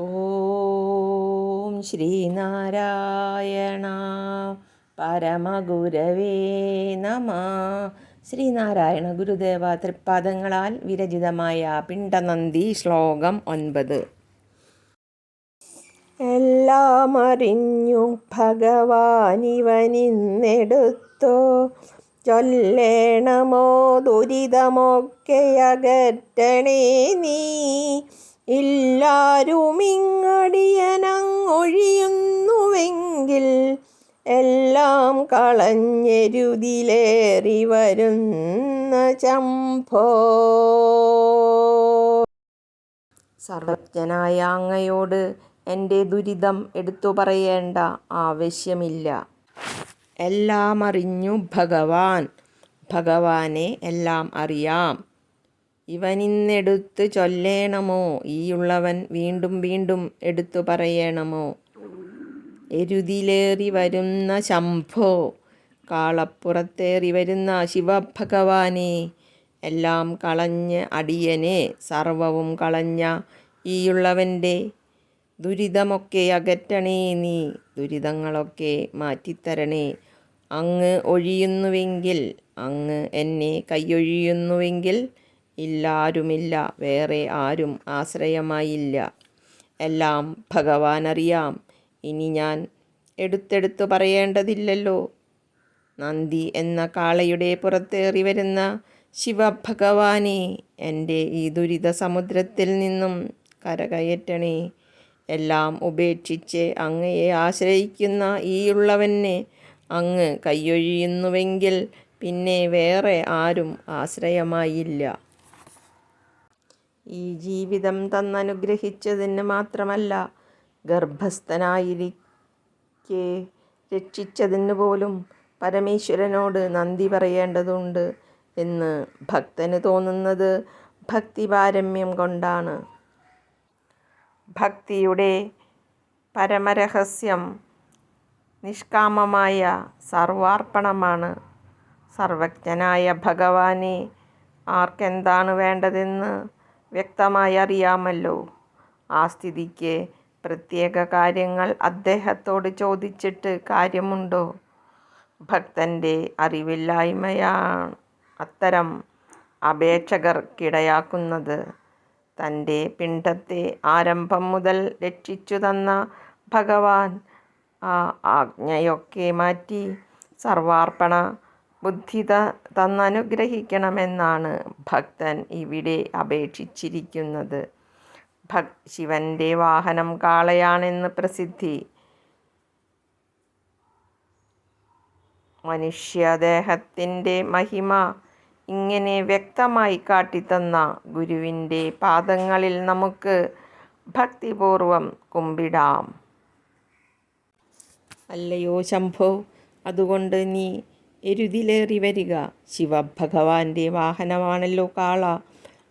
ഓം ശ്രീനാരായണ പരമഗുരവേ നമ. ശ്രീനാരായണ ഗുരുദേവ തൃപ്പാദങ്ങളാൽ വിരചിതമായ പിണ്ടനന്ദി ശ്ലോകം ഒൻപത്. എല്ലാം അറിഞ്ഞു ഭഗവാനിവനിന്നെടുത്തോ ചൊല്ലേണമോ ദുരിതമൊക്കെ അകറ്റണേ നീ. ഇല്ലാരുമിങ്ങടിയനങ്ങൊഴിയുന്നുവെങ്കിൽ എല്ലാം കളഞ്ഞെരുതിലേറി വരുന്ന ചമ്പോ. സർവജ്ഞനായ അങ്ങയോട് എന്റെ ദുരിതം എടുത്തു പറയേണ്ട ആവശ്യമില്ല. എല്ലാം അറിഞ്ഞു ഭഗവാൻ. ഭഗവാനെ എല്ലാം അറിയാം. ഇവനിന്നെടുത്ത് ചൊല്ലേണമോ? ഈയുള്ളവൻ വീണ്ടും വീണ്ടും എടുത്തു പറയണമോ? എരുതിലേറി വരുന്ന ശംഭോ കാളപ്പുറത്തേറി വരുന്ന ശിവഭഗവാനെ എല്ലാം കളഞ്ഞ് അടിയനെ സർവവും കളഞ്ഞ ഈയുള്ളവന്റെ ദുരിതമൊക്കെ അകറ്റണേ നീ ദുരിതങ്ങളൊക്കെ മാറ്റിത്തരണേ. അങ്ങ് ഒഴിയുന്നുവെങ്കിൽ അങ്ങ് എന്നെ കൈയൊഴിയുന്നുവെങ്കിൽ ഇല്ലാരുമില്ല വേറെ ആരും ആശ്രയമായില്ല. എല്ലാം ഭഗവാൻ അറിയാം ഇനി ഞാൻ എടുത്തെടുത്തു പറയേണ്ടതില്ലല്ലോ. നന്ദി എന്ന കാളയുടെ പുറത്തേറി വരുന്ന ശിവഭഗവാനെ എന്റെ ഈ ദുരിത സമുദ്രത്തിൽ നിന്നും കരകയറ്റണേ. എല്ലാം ഉപേക്ഷിച്ച് അങ്ങയെ ആശ്രയിക്കുന്ന ഈയുള്ളവനെ അങ്ങ് കൈയൊഴിയുന്നുവെങ്കിൽ പിന്നെ വേറെ ആരും ആശ്രയമായില്ല. ഈ ജീവിതം തന്നനുഗ്രഹിച്ചതിന് മാത്രമല്ല ഗർഭസ്ഥനായിരിക്കെ രക്ഷിച്ചതിന് പോലും പരമേശ്വരനോട് നന്ദി പറയേണ്ടതുണ്ട് എന്ന് ഭക്തന് തോന്നുന്നത് ഭക്തിപാരമ്യം കൊണ്ടാണ്. ഭക്തിയുടെ പരമരഹസ്യം നിഷ്കാമമായ സർവാർപ്പണമാണ്. സർവജ്ഞനായ ഭഗവാനെ ആർക്കെന്താണ് വേണ്ടതെന്ന് വ്യക്തമായി അറിയാമല്ലോ ആ സ്ഥിതിക്ക് പ്രത്യേക കാര്യങ്ങൾ അദ്ദേഹത്തോട് ചോദിച്ചിട്ട് കാര്യമുണ്ടോ? ഭക്തന്റെ അറിവില്ലായ്മയാണ് അത്തരം അപേക്ഷകർക്കിടയാക്കുന്നത് തന്റെ പിണ്ടത്തെ ആരംഭം മുതൽ രക്ഷിച്ചു തന്ന ഭഗവാൻ ആ ആജ്ഞയൊക്കെ മാറ്റി സർവാർപ്പണ ബുദ്ധിത തന്നനുഗ്രഹിക്കണമെന്നാണ് ഭക്തൻ ഇവിടെ അപേക്ഷിച്ചിരിക്കുന്നത്. ഭക് ശിവന്റെ വാഹനം കാളയാണെന്ന് പ്രസിദ്ധി. മനുഷ്യദേഹത്തിന്റെ മഹിമ ഇങ്ങനെ വ്യക്തമായി കാട്ടിത്തന്ന ഗുരുവിന്റെ പാദങ്ങളിൽ നമുക്ക് ഭക്തിപൂർവം കുമ്പിടാം. അല്ലയോ ശംഭോ അതുകൊണ്ട് നീ എരുതിലേറി വരിക ശിവഭഗവാന്റെ വാഹനമാണല്ലോ കാള.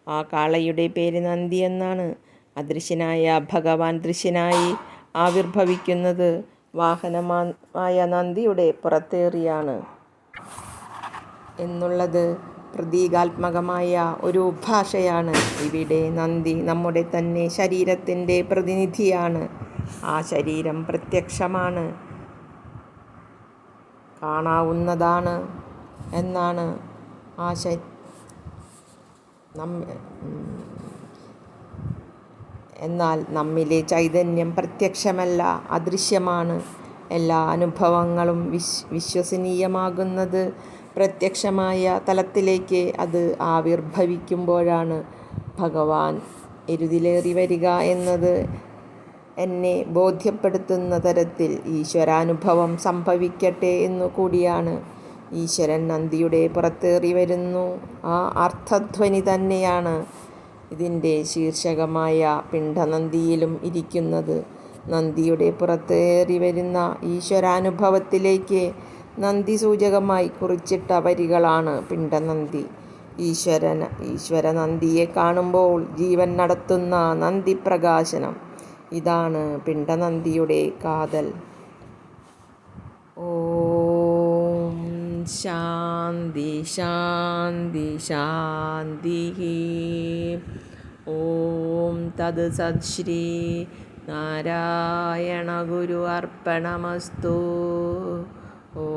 ആ കാളയുടെ പേര് നന്ദി എന്നാണ്. അദൃശ്യനായ ഭഗവാൻ ദൃശ്യനായി ആവിർഭവിക്കുന്നത് വാഹനമായ നന്ദിയുടെ പുറത്തേറിയാണ്. എന്നുള്ളത് പ്രതീകാത്മകമായ ഒരു ഭാഷയാണ്. ഇവിടെ നന്ദി നമ്മുടെ തന്നെ ശരീരത്തിന്റെ പ്രതിനിധിയാണ്. ആ ശരീരം പ്രത്യക്ഷമാണ്. കാണാവുന്നതാണ് എന്നാണ് ആ എന്നാൽ നമ്മിലെ ചൈതന്യം പ്രത്യക്ഷമല്ല അദൃശ്യമാണ്. എല്ലാ അനുഭവങ്ങളും വിശ് വിശ്വസനീയമാകുന്നത് പ്രത്യക്ഷമായ തലത്തിലേക്ക് അത് ആവിർഭവിക്കുമ്പോഴാണ് ഭഗവാൻ എരുതിലേറി വരിക എന്നത്. എന്നെ ബോധ്യപ്പെടുത്തുന്ന തരത്തിൽ ഈശ്വരാനുഭവം സംഭവിക്കട്ടെ എന്നു കൂടിയാണ്. ഈശ്വരൻ നന്ദിയുടെ പുറത്തേറി വരുന്നു. ആ അർത്ഥധ്വനി തന്നെയാണ് ഇതിന്റെ ശീർഷകമായ പിണ്ഡനന്ദിയിലും ഇരിക്കുന്നത്. നന്ദിയുടെ പുറത്തേറി വരുന്ന ഈശ്വരാനുഭവത്തിലേക്ക് നന്ദി സൂചകമായി കുറിച്ചിട്ട വരികളാണ് പിണ്ടനന്ദി ഈശ്വരൻ ഈശ്വരനന്ദിയെ കാണുമ്പോൾ ജീവൻ നടത്തുന്ന നന്ദി പ്രകാശനം. ഇതാണ് പിണ്ടനന്ദിയുടെ കാതൽ. ഓം ശാന്തി ശാന്തി ശാന്തി ഓം തത് സത് ശ്രീ നാരായണ ഗുരു അർപ്പണമസ്തു. ഓ